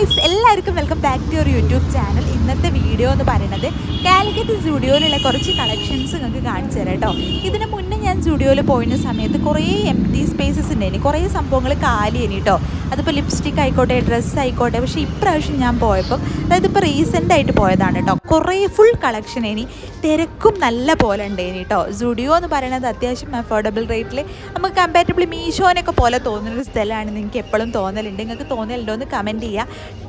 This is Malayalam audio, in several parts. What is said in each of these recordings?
ഗായ്സ് എല്ലാവർക്കും welcome back to your YouTube channel ഇന്നത്തെ വീഡിയോ എന്ന് പറയുന്നത് കാലിക്കറ്റ് സ്റ്റുഡിയോയിലുള്ള കുറച്ച് കളക്ഷൻസ് നിങ്ങൾക്ക് കാണിച്ചു തരാം കേട്ടോ. ഇതിന് മുന്നേ ഞാൻ സ്റ്റുഡിയോയിൽ പോയിരുന്ന സമയത്ത് കുറേ എം ടി സ്പേസസ് ഉണ്ടായിരുന്നു കുറേ സംഭവങ്ങൾ കാലിയേനി കേട്ടോ അതിപ്പോൾ ലിപ്സ്റ്റിക് ആയിക്കോട്ടെ ഡ്രസ്സ് ആയിക്കോട്ടെ പക്ഷേ ഇപ്രാവശ്യം ഞാൻ പോയപ്പം അതായത് ഇപ്പോൾ റീസെന്റ് ആയിട്ട് പോയതാണ് കേട്ടോ കുറേ ഫുൾ കളക്ഷൻ ഇനി തിരക്കും നല്ല പോലെ ഉണ്ടായിനി കേട്ടോ സ്റ്റുഡിയോ എന്ന് പറയുന്നത് അത്യാവശ്യം അഫോർഡബിൾ റേറ്റിൽ നമുക്ക് കമ്പാരിറ്റബിളി മീഷോനൊക്കെ പോലെ തോന്നുന്നൊരു സ്ഥലമാണ് നിങ്ങൾക്ക് എപ്പോഴും തോന്നലുണ്ട്. നിങ്ങൾക്ക് തോന്നലുണ്ടോ എന്ന് കമന്റ് ചെയ്യുക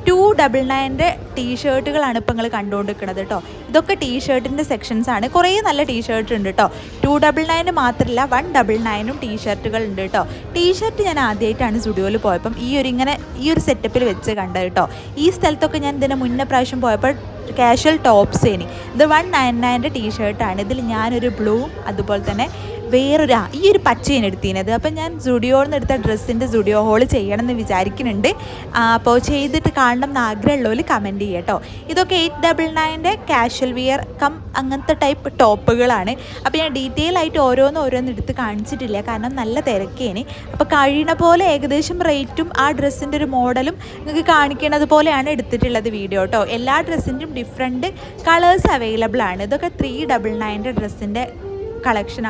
ടു ഡബിൾ നയന്റെ ടീഷർട്ടുകളാണ് ഇപ്പോൾ നിങ്ങൾ കണ്ടുകൊണ്ടിരിക്കുന്നത് കേട്ടോ ഇതൊക്കെ ടീഷർട്ടിന്റെ സെക്ഷൻസ് ആണ്. കുറേ നല്ല ടീഷർട്ട് ഉണ്ട് കേട്ടോ ടു ഡബിൾ നയന് മാത്രമല്ല വൺ ഡബിൾ നയനും ടീഷർട്ടുകൾ ഉണ്ട് കേട്ടോ ടീഷർട്ട് ഞാൻ ആദ്യമായിട്ടാണ് സ്റ്റുഡിയോയിൽ പോയപ്പം ഈ ഒരു ഇങ്ങനെ ഈ ഒരു സെറ്റപ്പിൽ വെച്ച് കണ്ടത് കേട്ടോ ഈ സ്ഥലത്തൊക്കെ ഞാൻ ഇതിന് മുന്നേ പ്രാവശ്യം പോയപ്പോൾ കാഷ്വൽ ടോപ്സ് ഇനി ഇത് വൺ നയൻ നയന്റെ ടീഷർട്ടാണ് ഇതിൽ ഞാനൊരു ബ്ലൂ അതുപോലെ തന്നെ വേറൊരു ഈ ഒരു പച്ചയാണ് എടുത്തിരുന്നത്. അപ്പം ഞാൻ സുഡിയോയിൽ നിന്ന് എടുത്ത ഡ്രസ്സിന്റെ സ്റ്റുഡിയോ ഹോൾ ചെയ്യണം എന്ന് വിചാരിക്കുന്നുണ്ട്. അപ്പോൾ ചെയ്തിട്ട് കാണണം എന്ന് ആഗ്രഹമുള്ളവർ കമന്റ് ചെയ്യുക കേട്ടോ ഇതൊക്കെ എയ്റ്റ് ഡബിൾ നയന്റെ കാഷ്വൽ വിയർ കം അങ്ങനത്തെ ടൈപ്പ് ടോപ്പുകളാണ്. അപ്പോൾ ഞാൻ ഡീറ്റെയിൽ ആയിട്ട് ഓരോന്ന് ഓരോന്ന് എടുത്ത് കാണിച്ചിട്ടില്ല. കാരണം നല്ല തിരക്കേന്. അപ്പോൾ കഴിയണ പോലെ ഏകദേശം റേറ്റും ആ ഡ്രസ്സിന്റെ ഒരു മോഡലും നിങ്ങൾക്ക് കാണിക്കുന്നത് പോലെയാണ് എടുത്തിട്ടുള്ളത് വീഡിയോ കേട്ടോ എല്ലാ ഡ്രസ്സിന്റെയും ഡിഫറെന്റ് കളേഴ്സ് അവൈലബിൾ ആണ്. ഇതൊക്കെ ത്രീ ഡബിൾ നയന്റെ ഡ്രസ്സിന്റെ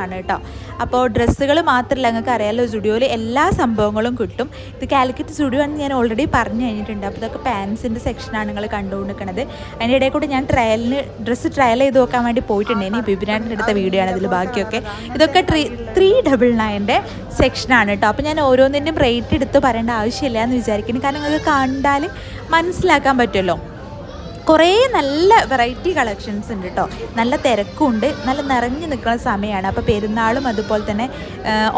ആണ് കേട്ടോ. അപ്പോൾ ഡ്രസ്സുകൾ മാത്രമല്ല നിങ്ങൾക്ക് അറിയാമല്ലോ സ്റ്റുഡിയോയിൽ എല്ലാ സംഭവങ്ങളും കിട്ടും. ഇത് കാലിക്കറ്റ് സ്റ്റുഡിയോ ആണെന്ന് ഞാൻ ഓൾറെഡി പറഞ്ഞു കഴിഞ്ഞിട്ടുണ്ട്. അപ്പോൾ ഇതൊക്കെ പാൻസിന്റെ സെക്ഷനാണ് നിങ്ങൾ കണ്ടുകൊണ്ടിരിക്കുന്നത് അതിന്റെ ഇടയിൽ കൂടെ ഞാൻ ട്രയലിന് ഡ്രസ്സ് ട്രയൽ ചെയ്ത് നോക്കാൻ വേണ്ടി പോയിട്ടുണ്ട്. ഇനി ബിബിനാട്ടിന്റെ എടുത്ത വീഡിയോ ആണ് ഇതിൽ ബാക്കിയൊക്കെ. ഇതൊക്കെ ത്രീ ത്രീ ഡബിൾ നയന്റെ സെക്ഷനാണ് കേട്ടോ. അപ്പോൾ ഞാൻ ഓരോന്നിന്റെയും റേറ്റ് എടുത്ത് പറയേണ്ട ആവശ്യമില്ല എന്ന് വിചാരിക്കുന്നു. കാരണം നിങ്ങൾക്ക് കണ്ടാൽ മനസ്സിലാക്കാൻ പറ്റുമല്ലോ. കുറേ നല്ല വെറൈറ്റി കളക്ഷൻസ് ഉണ്ട് കേട്ടോ നല്ല തിരക്കുണ്ട്. നല്ല നിറഞ്ഞു നിൽക്കുന്ന സമയമാണ്. അപ്പോൾ പെരുന്നാളും അതുപോലെ തന്നെ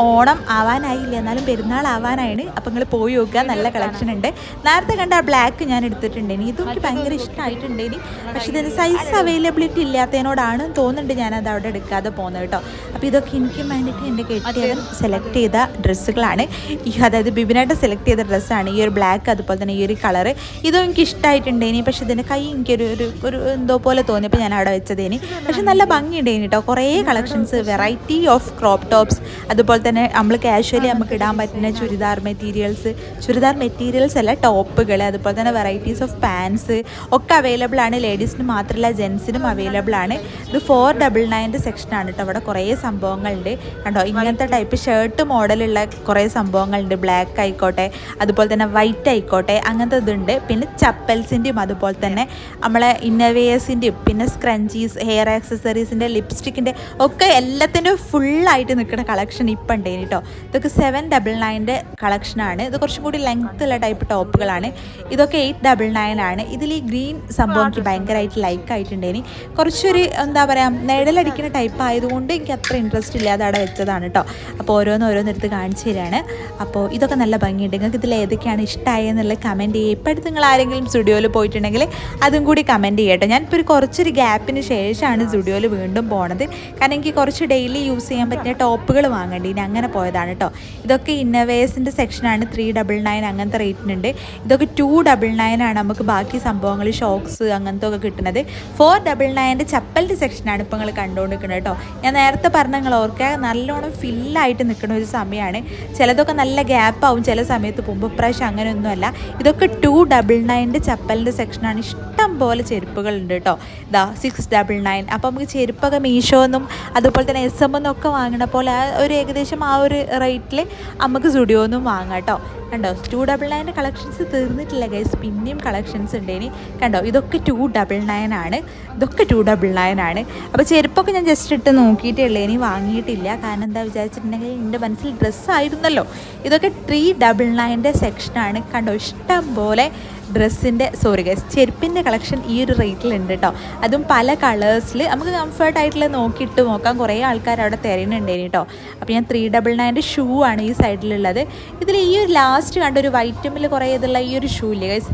ഓണം ആവാനായില്ല? എന്നാലും പെരുന്നാൾ ആവാനാണ്. അപ്പോൾ നിങ്ങൾ പോയി നോക്കുക. നല്ല കളക്ഷൻ ഉണ്ട്. നേരത്തെ കണ്ട ആ ബ്ലാക്ക് ഞാൻ എടുത്തിട്ടുണ്ട്. ഇനി ഇതും എനിക്ക് ഭയങ്കര ഇഷ്ടമായിട്ടുണ്ട് ഇനി. പക്ഷെ ഇതിന് സൈസ് അവൈലബിലിറ്റി ഇല്ലാത്തതിനോടാണ് തോന്നുന്നുണ്ട് ഞാനത് അവിടെ എടുക്കാതെ പോകുന്നത് കേട്ടോ അപ്പോൾ ഇതൊക്കെ എനിക്ക് വേണ്ടിയിട്ട് എന്റെ കെട്ടിയവൻ സെലക്ട് ചെയ്ത ഡ്രസ്സുകളാണ്. ഈ അതായത് ബിബിനായിട്ട് സെലക്ട് ചെയ്ത ഡ്രസ്സാണ് ഈ ഒരു ബ്ലാക്ക് അതുപോലെ തന്നെ ഈ ഒരു കളറ് ഇതും എനിക്ക് ഇഷ്ടമായിട്ടുണ്ട് ഇനി. പക്ഷേ ഇതിന്റെ കൈ എനിക്കൊരു ഒരു ഒരു എന്തോ പോലെ തോന്നിയപ്പോൾ ഞാൻ അവിടെ വെച്ചതേനി. പക്ഷെ നല്ല ഭംഗിയുണ്ടേനി കേട്ടോ കുറേ collections variety of crop tops അതുപോലെ തന്നെ നമ്മൾ കാഷ്വലി നമുക്ക് ഇടാൻ പറ്റുന്ന ചുരിദാർ മെറ്റീരിയൽസ് ചുരിദാർ മെറ്റീരിയൽസ് അല്ല ടോപ്പുകൾ അതുപോലെ തന്നെ വെറൈറ്റീസ് ഓഫ് പാൻസ് ഒക്കെ അവൈലബിൾ ആണ്. ലേഡീസിന് മാത്രമല്ല ജെൻസിനും അവൈലബിൾ ആണ്. ഇത് ഫോർ ഡബിൾ നയന്റെ സെക്ഷനാണ് കേട്ടോ അവിടെ കുറേ സംഭവങ്ങളുണ്ട്. കണ്ടോ? ഇങ്ങനത്തെ ടൈപ്പ് ഷർട്ട് മോഡലുള്ള കുറേ സംഭവങ്ങളുണ്ട്. ബ്ലാക്ക് ആയിക്കോട്ടെ അതുപോലെ തന്നെ വൈറ്റ് ആയിക്കോട്ടെ അങ്ങനത്തെ ഇതുണ്ട്. പിന്നെ ചപ്പൽസിന്റെയും അതുപോലെ തന്നെ നമ്മളെ ഇന്നവേഴ്സിന്റെയും പിന്നെ സ്ക്രഞ്ചീസ് ഹെയർ ആക്സസറീസിന്റെ ലിപ്സ്റ്റിക്കിന്റെ ഒക്കെ എല്ലാത്തിന്റെയും ഫുള്ളായിട്ട് നിൽക്കുന്ന കളക്ഷൻ ഇപ്പം ഉണ്ട് കേട്ടോ ഇതൊക്കെ സെവൻ ഡബിൾ നയന്റെ കളക്ഷനാണ് ഇത് കുറച്ചും കൂടി ലെങ്ത് ഉള്ള ടൈപ്പ് ടോപ്പുകളാണ്. ഇതൊക്കെ എയ്റ്റ് ഡബിൾ നയൻ ആണ്. ഇതിൽ ഈ ഗ്രീൻ സംഭവം എനിക്ക് ഭയങ്കരമായിട്ട് ലൈക്ക് ആയിട്ടുണ്ടേനി കുറച്ചൊരു എന്താ പറയുക നേടലടിക്കുന്ന ടൈപ്പ് ആയതുകൊണ്ട് എനിക്ക് അത്ര ഇൻട്രസ്റ്റ് ഇല്ലാതെ അവിടെ വെച്ചതാണ് കേട്ടോ അപ്പോൾ ഓരോന്ന് ഓരോന്നെടുത്ത് കാണിച്ചു തരാണ്. അപ്പോൾ ഇതൊക്കെ നല്ല ഭംഗിയുണ്ട്. നിങ്ങൾക്ക് ഇതിൽ ഏതൊക്കെയാണ് ഇഷ്ടമായെന്നുള്ള കമന്റ് ചെയ്യുക ഇപ്പോഴത്തെ നിങ്ങൾ ആരെങ്കിലും സ്റ്റുഡിയോയിൽ പോയിട്ടുണ്ടെങ്കിൽ അതും കൂടി കമന്റ് ചെയ്യട്ടെ. ഞാനിപ്പോൾ ഒരു കുറച്ചൊരു ഗ്യാപ്പിന് ശേഷമാണ് സ്റ്റുഡിയോയിൽ വീണ്ടും പോണത്. കാരണം എനിക്ക് കുറച്ച് ഡെയിലി യൂസ് ചെയ്യാൻ പറ്റിയ ടോപ്പുകൾ വാങ്ങേണ്ടി ഇനി അങ്ങനെ പോയതാണ് കേട്ടോ ഇതൊക്കെ ഇന്നവേഴ്സിന്റെ സെക്ഷനാണ് ത്രീ ഡബിൾ നയൻ അങ്ങനത്തെ റേറ്റിനുണ്ട് ഇതൊക്കെ ടു ഡബിൾ നയൻ ആണ് നമുക്ക് ബാക്കി സംഭവങ്ങൾ ഷോക്സ് അങ്ങനത്തെ ഒക്കെ കിട്ടുന്നത്. ഫോർ ഡബിൾ നയന്റെ ചപ്പലിന്റെ സെക്ഷനാണ് ഇപ്പോൾ നിങ്ങൾ കണ്ടുകൊണ്ടിരിക്കുന്നത് കേട്ടോ ഞാൻ നേരത്തെ പറഞ്ഞ നിങ്ങൾ ഓർക്കുക നല്ലോണം ഫില്ലായിട്ട് നിൽക്കുന്ന ഒരു സമയമാണ് ചിലതൊക്കെ നല്ല ഗ്യാപ്പാവും ചില സമയത്ത് പോകുമ്പോൾ പ്രാവശ്യം അങ്ങനെയൊന്നുമല്ല. ഇതൊക്കെ ടു ഡബിൾ നയന്റെ ചപ്പലിന്റെ സെക്ഷനാണ് ഇഷ്ടം പോലെ ചെരുപ്പുകളുണ്ട് കേട്ടോ ഇതാ സിക്സ് ഡബിൾ നയൻ അപ്പോൾ നമുക്ക് ചെരുപ്പൊക്കെ മീഷോന്നും അതുപോലെ തന്നെ എസ് എം ഒക്കെ വാങ്ങണ പോലെ ആ ഒരു ഏകദേശം ആ ഒരു റേറ്റിൽ നമുക്ക് സ്റ്റുഡിയോന്നും വാങ്ങാം കേട്ടോ കണ്ടോ? ടു ഡബിൾ നയന്റെ കളക്ഷൻസ് തീർന്നിട്ടില്ല ഗൈസ് പിന്നെയും കളക്ഷൻസ് ഉണ്ട് ഇനി. കണ്ടോ? ഇതൊക്കെ ടു ഡബിൾ നയൻ ആണ്. ഇതൊക്കെ ടു ഡബിൾ നയൻ ആണ്. അപ്പോൾ ചെരുപ്പൊക്കെ ഞാൻ ജസ്റ്റ് ഇട്ട് നോക്കിയിട്ടേ ഉള്ളൂ. ഇനി വാങ്ങിയിട്ടില്ല. കാരണം എന്താ വിചാരിച്ചിട്ടുണ്ടെങ്കിൽ എന്റെ മനസ്സിൽ ഡ്രസ്സായിരുന്നല്ലോ ഇതൊക്കെ ത്രീ ഡബിൾ നയന്റെ സെക്ഷനാണ് കണ്ടോ? ഇഷ്ടം പോലെ ഡ്രസ്സിന്റെ സോറി ഗൈസ് ചെരുപ്പിന്റെ കളക്ഷൻ ഈ ഒരു റേറ്റിലുണ്ട് കേട്ടോ അതും പല കളേഴ്സിൽ നമുക്ക് കംഫർട്ട് ആയിട്ടുള്ള നോക്കിയിട്ട് നോക്കാം. കുറേ ആൾക്കാർ അവിടെ തിരയുന്നുണ്ടേനി കേട്ടോ അപ്പോൾ ഞാൻ ത്രീ ഡബിൾ നയന്റെ ഷൂ ആണ് ഈ സൈഡിലുള്ളത് ഇതിൽ ഈ ഒരു ലാസ്റ്റ് കണ്ട ഒരു വൈറ്റമിൽ കുറേ ഇതുള്ള ഈ ഒരു ഷൂ ഇല്ലേ ഗൈസ്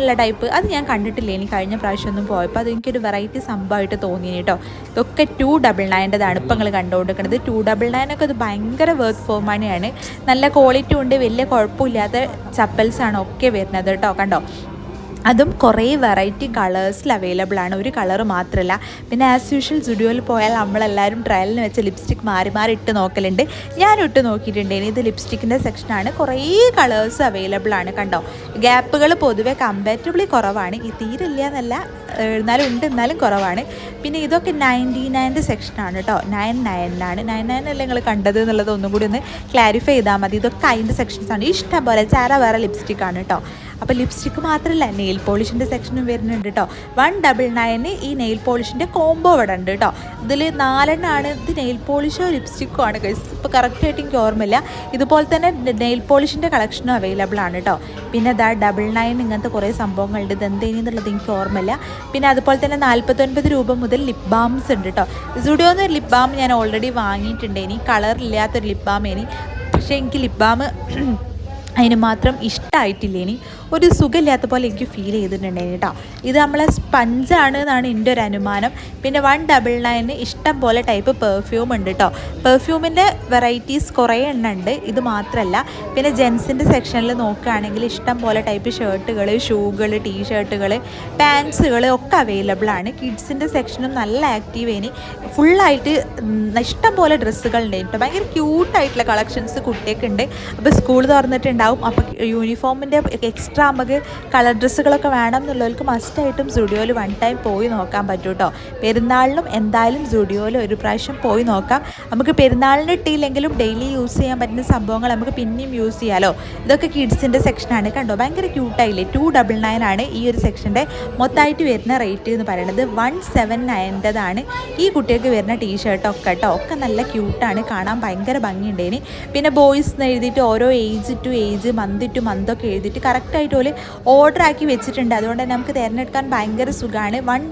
ഉള്ള ടൈപ്പ് അത് ഞാൻ കണ്ടിട്ടില്ല? ഇനി കഴിഞ്ഞ പ്രാവശ്യം ഒന്നും പോയപ്പോൾ അത് എനിക്കൊരു വെറൈറ്റി സംഭവമായിട്ട് തോന്നി കേട്ടോ ഇതൊക്കെ ടു ഡബിൾ നയന്റെതാണ് ഇപ്പം നിങ്ങൾ കണ്ടുകൊണ്ടിരിക്കുന്നത് ടു ഡബിൾ നയനൊക്കെ ഇത് ഭയങ്കര വർക്ക് മണിയാണ് നല്ല ക്വാളിറ്റി ഉണ്ട്. വലിയ കുഴപ്പമില്ലാത്ത ചപ്പൽസാണ് ഒക്കെ വരുന്നത് കേട്ടോ കണ്ടോ അതും കുറേ വെറൈറ്റി കളേഴ്സിൽ അവൈലബിൾ ആണ്. ഒരു കളർ മാത്രമല്ല പിന്നെ ആസ് യൂഷ്വൽ സ്റ്റുഡിയോയിൽ പോയാൽ നമ്മളെല്ലാവരും ട്രയലിന് വെച്ച ലിപ്സ്റ്റിക് മാറി മാറി ഇട്ട് നോക്കലുണ്ട്. ഞാൻ ഇട്ട് നോക്കിയിട്ടുണ്ട്. ഇനി ഇത് ലിപ്സ്റ്റിക്കിന്റെ സെക്ഷനാണ് കുറേ കളേഴ്സ് അവൈലബിൾ ആണ് കണ്ടോ? ഗ്യാപ്പുകൾ പൊതുവെ കമ്പാറ്റബിളി കുറവാണ്. ഈ തീരില്ല എന്നല്ല എന്നാലും ഉണ്ട് എന്നാലും കുറവാണ്. പിന്നെ ഇതൊക്കെ നയന്റി നയന്റെ സെക്ഷനാണ് കേട്ടോ. നയൻ നയനിലാണ് നയൻ നയൻ അല്ലേ നിങ്ങൾ കണ്ടത് എന്നുള്ളത് ഒന്നും കൂടി ഒന്ന് ക്ലാരിഫൈ ചെയ്താൽ മതി. ഇതൊക്കെ അതിന്റെ സെക്ഷൻസാണ് ഇഷ്ടം പോലെ ചാര വേറെ ലിപ്സ്റ്റിക് ആണ് കേട്ടോ. അപ്പോൾ ലിപ്സ്റ്റിക്ക് മാത്രമല്ല നെയിൽ പോളിഷിന്റെ സെക്ഷനും വരുന്നുണ്ട് കേട്ടോ. വൺ ഡബിൾ നയന് ഈ നെയിൽ പോളിഷിന്റെ കോംബോ ഇവിടെ ഉണ്ട് കേട്ടോ. ഇതിൽ നാലെണ്ണമാണ് ഇത് നെയിൽ പോളിഷോ ലിപ്സ്റ്റിക്കോ ആണ് ഇപ്പോൾ കറക്റ്റായിട്ട് എനിക്ക് ഓർമ്മയില്ല. ഇതുപോലെ തന്നെ നെയിൽ പോളിഷിന്റെ കളക്ഷനും അവൈലബിൾ ആണ് കേട്ടോ. പിന്നെ ദാ ഡബിൾ നയൻ ഇങ്ങനത്തെ കുറേ സംഭവങ്ങളുണ്ട്. ഇത് എന്തേനെന്നുള്ളത് എനിക്ക് ഓർമ്മയില്ല. പിന്നെ അതുപോലെ തന്നെ നാൽപ്പത്തൊൻപത് രൂപ മുതൽ ലിപ് ബാംസ് ഉണ്ട് കേട്ടോ സുഡിയോന്ന് ലിപ് ബാം ഞാൻ ഓൾറെഡി വാങ്ങിയിട്ടുണ്ട്. ഇനി കളറില്ലാത്തൊരു ലിപ് ബാം ഇനി പക്ഷേ എനിക്ക് ലിപ് ബാം അതിന് മാത്രം ഇഷ്ടമായിട്ടില്ല ഇനി ഒരു സുഖമില്ലാത്ത പോലെ എനിക്ക് ഫീൽ ചെയ്തിട്ടുണ്ടായിരുന്നു കേട്ടോ ഇത് നമ്മളെ സ്പഞ്ചാണ് എന്നാണ് എന്റെ ഒരു അനുമാനം. പിന്നെ വൺ ഡബിൾ നയന് ഇഷ്ടം പോലെ ടൈപ്പ് പെർഫ്യൂം ഉണ്ട് കേട്ടോ പെർഫ്യൂമിന്റെ വെറൈറ്റീസ് കുറേ എണ്ണം ഉണ്ട്. ഇത് മാത്രമല്ല പിന്നെ ജെൻസിന്റെ സെക്ഷനിൽ നോക്കുകയാണെങ്കിൽ ഇഷ്ടം പോലെ ടൈപ്പ് ഷർട്ടുകൾ ഷൂകൾ ടീ ഷർട്ടുകൾ പാൻസുകൾ ഒക്കെ അവൈലബിൾ ആണ്. കിഡ്സിന്റെ സെക്ഷനും നല്ല ആക്റ്റീവ് ഇനി ഫുള്ളായിട്ട് ഇഷ്ടം പോലെ ഡ്രസ്സുകൾ ഉണ്ട് കേട്ടോ ഭയങ്കര ക്യൂട്ടായിട്ടുള്ള കളക്ഷൻസ് കുട്ടിയൊക്കെ ഉണ്ട്. അപ്പോൾ സ്കൂൾ തുറന്നിട്ടുണ്ടാവും അപ്പോൾ യൂണിഫോമിന്റെ എക്സ്ട്രാ നമുക്ക് കളർ ഡ്രസ്സുകളൊക്കെ വേണം എന്നുള്ളവർക്ക് മസ്റ്റായിട്ടും സ്റ്റുഡിയോയിൽ വൺ ടൈം പോയി നോക്കാൻ പറ്റും കേട്ടോ പെരുന്നാളിനും എന്തായാലും സ്റ്റുഡിയോയിൽ ഒരു പ്രാവശ്യം പോയി നോക്കാം. നമുക്ക് പെരുന്നാളിന് ഇട്ടില്ലെങ്കിലും ഡെയിലി യൂസ് ചെയ്യാൻ പറ്റുന്ന സംഭവങ്ങൾ നമുക്ക് പിന്നെയും യൂസ് ചെയ്യാമല്ലോ ഇതൊക്കെ കിഡ്സിന്റെ സെക്ഷനാണ് കണ്ടോ? ഭയങ്കര ക്യൂട്ടായില്ലേ ടു ഡബിൾ നയൻ ആണ് ഈ ഒരു സെക്ഷന്റെ മൊത്തമായിട്ട് വരുന്ന റേറ്റ് എന്ന് പറയുന്നത്. വൺ സെവൻ നയന്റെതാണ് ഈ കുട്ടികൾക്ക് വരുന്ന ടീഷർട്ടൊക്കെ കേട്ടോ ഒക്കെ നല്ല ക്യൂട്ടാണ് കാണാൻ ഭയങ്കര ഭംഗിയുണ്ടേന് പിന്നെ ബോയ്സ് എന്ന് എഴുതിയിട്ട് ഓരോ age to age month to month ഒക്കെ എഴുതിയിട്ട് കറക്റ്റായിട്ട് പോലെ ഓർഡർ ആക്കി വെച്ചിട്ടുണ്ട്. അതുകൊണ്ട് തന്നെ നമുക്ക് തിരഞ്ഞെടുക്കാൻ ഭയങ്കര സുഖമാണ് വൺ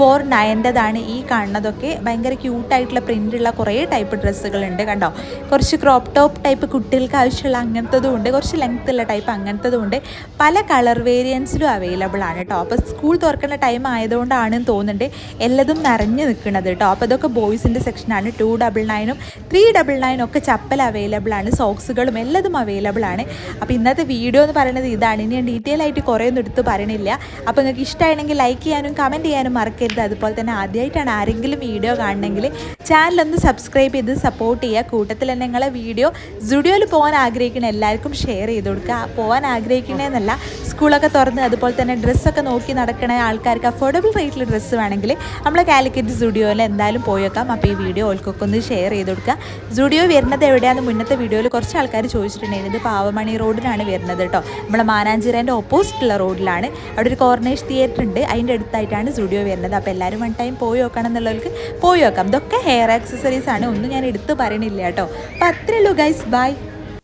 ഫോർ നയന്റെതാണ് ഈ കാണുന്നതൊക്കെ. ഭയങ്കര ക്യൂട്ടായിട്ടുള്ള പ്രിന്റുള്ള കുറേ ടൈപ്പ് ഡ്രസ്സുകളുണ്ട് കണ്ടോ? കുറച്ച് ക്രോപ്പ് ടോപ്പ് ടൈപ്പ് കുട്ടികൾക്ക് ആവശ്യമുള്ള അങ്ങനത്തതും ഉണ്ട്. കുറച്ച് ലെങ്ത് ഉള്ള ടൈപ്പ് അങ്ങനത്തതും ഉണ്ട്. പല കളർ വേരിയൻസിലും അവൈലബിൾ ആണ് കേട്ടോ അപ്പോൾ സ്കൂൾ തുറക്കുന്ന ടൈം ആയതുകൊണ്ടാണെന്ന് തോന്നുന്നുണ്ട്. എല്ലതും നിറഞ്ഞു നിൽക്കുന്നത് കേട്ടോ അപ്പോൾ ഇതൊക്കെ ബോയ്സിന്റെ സെക്ഷനാണ് ടു ഡബിൾ നയനും ത്രീ ഡബിൾ നയനും ഒക്കെ ചപ്പൽ അവൈലബിൾ ആണ്. സോക്സുകളും എല്ലതും അവൈലബിൾ ആണ്. അപ്പോൾ ഇന്നത്തെ വീഡിയോ എന്ന് പറയുന്നത് ഇതാണ്. ഇനി ഞാൻ ഡീറ്റെയിൽ ആയിട്ട് കുറേ ഒന്നും എടുത്ത് പറയണില്ല. അപ്പോൾ നിങ്ങൾക്ക് ഇഷ്ടമാണെങ്കിൽ ലൈക്ക് ചെയ്യാനും കമന്റ് ചെയ്യാനും മറക്കരുത്. അതുപോലെ തന്നെ ആദ്യമായിട്ടാണ് ആരെങ്കിലും വീഡിയോ കാണണമെങ്കിൽ ചാനലൊന്ന് സബ്സ്ക്രൈബ് ചെയ്ത് സപ്പോർട്ട് ചെയ്യുക. കൂട്ടത്തിൽ തന്നെ നിങ്ങളെ വീഡിയോ സ്റ്റുഡിയോയിൽ പോകാൻ ആഗ്രഹിക്കുന്ന എല്ലാവർക്കും ഷെയർ ചെയ്ത് കൊടുക്കുക. പോകാൻ ആഗ്രഹിക്കണേന്നല്ല സ്കൂളൊക്കെ തുറന്ന് അതുപോലെ തന്നെ ഡ്രസ്സൊക്കെ നോക്കി നടക്കണ ആൾക്കാർക്ക് അഫോർഡബിൾ റേറ്റിൽ ഡ്രസ്സ് വേണമെങ്കിൽ നമ്മളെ കാലിക്കറ്റ് സ്റ്റുഡിയോയിൽ എന്തായാലും പോയേക്കാം അപ്പോൾ ഈ വീഡിയോ ഓൾക്കൊക്കെ ഒന്ന് ഷെയർ ചെയ്ത് കൊടുക്കുക. സ്റ്റുഡിയോ വരുന്നത് എവിടെയാണെന്ന് മുന്നത്തെ വീഡിയോയിൽ കുറച്ച് ആൾക്കാർ ചോദിച്ചിട്ടുണ്ടായിരുന്നു. ഇത് പാവമണി റോഡിലാണ് വരുന്നത് കേട്ടോ. നമ്മളെ മാനാഞ്ചിറേന്റെ ഓപ്പോസിറ്റുള്ള റോഡിലാണ്. അവിടെ ഒരു കോർണേഷ് തിയേറ്റർ ഉണ്ട്. അതിന്റെ അടുത്തായിട്ടാണ് സ്റ്റുഡിയോ വരുന്നത്. അപ്പോൾ എല്ലാവരും വൺ ടൈം പോയി നോക്കണം എന്നുള്ളവർക്ക് പോയി നോക്കാം. ഇതൊക്കെ ഹെയർ ആക്സസറീസ് ആണ്. ഒന്നും ഞാൻ എടുത്ത് പറയണില്ല കേട്ടോ. അപ്പോൾ അത്രയുള്ളൂ ഗൈസ് ബൈ